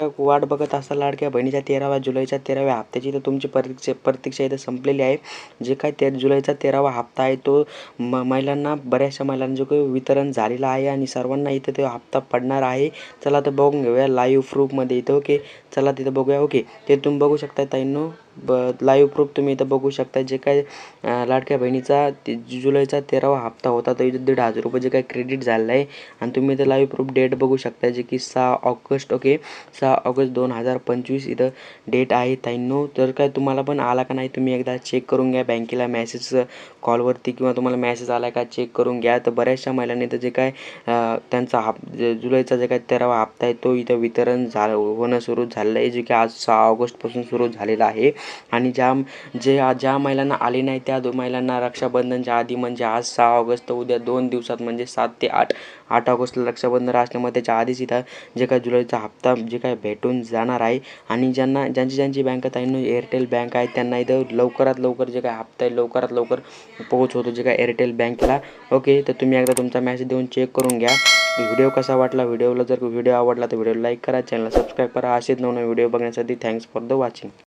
वाट बघत असाल लाडक्या बहिणीच्या तेराव्या जुलैच्या तेराव्या हप्त्याची तर तुमची प्रतीक्षा प्रतीक्षा इथं संपलेली आहे. जे काय ते जुलैचा तेरावा हप्ता आहे तो म महिलांना बऱ्याचशा महिलांना जो काही वितरण झालेला आहे आणि सर्वांना इथं तो हप्ता पडणार आहे. चला तर बघून घेऊया लाईव्ह प्रूफमध्ये इथं ओके? चला तिथं बघूया ओके? ते तुम्ही बघू शकता ताईंनो. ब लाईव्ह प्रूफ तुम्ही इथं बघू शकता. जे काय लाडक्या बहिणीचा ते जुलैचा तेरावा हप्ता होता तो इथं दीड हजार रुपये जे काय क्रेडिट झालेलं आहे. आणि तुम्ही इथं लाईव्ह प्रूफ डेट बघू शकता जे की सहा ऑगस्ट ओके सहा ऑगस्ट दोन हजार पंचवीस इथं डेट आहे. ताईंनो तर काय तुम्हाला पण आला का नाही तुम्ही एकदा चेक करून घ्या. बँकेला मॅसेज कॉलवरती किंवा तुम्हाला मॅसेज आला का चेक करून घ्या. तर बऱ्याचशा महिलांनी तर जे काय त्यांचा हप जुलैचा जे काय तेरावा हप्ता आहे तो इथं वितरण झा होणं सुरू झालेलं आहे. जे की आज सहा ऑगस्टपासून सुरू झालेलं आहे. आणि ज्या जे ज्या महिलांना आले नाही त्या दो महिलांना रक्षाबंधनच्या आधी म्हणजे आज सहा ऑगस्ट तर उद्या दोन दिवसात म्हणजे सात ते आठ आठ ऑगस्टला रक्षाबंधन असल्यामुळे त्याच्या आधीच इथं जे काय जुलैचा हप्ता जे काय भेटून जाणार आहे. आणि ज्यांना ज्यांची ज्यांची बँक ताईंनो एअरटेल बँक आहे त्यांना इथं लवकरात लवकर जे काय हप्ता आहे लवकरात लवकर पोहोच होतो जे काय एअरटेल बँकेला. ओके तर तुम्ही एकदा तुमचा मॅसेज देऊन चेक करून घ्या. व्हिडिओ कसा वाटला व्हिडिओला जर व्हिडिओ आवडला तर व्हिडिओ लाईक करा चॅनल सबस्क्राईब करा. असेच नवनवीन व्हिडिओ बघण्यासाठी थँक्स फॉर द वॉचिंग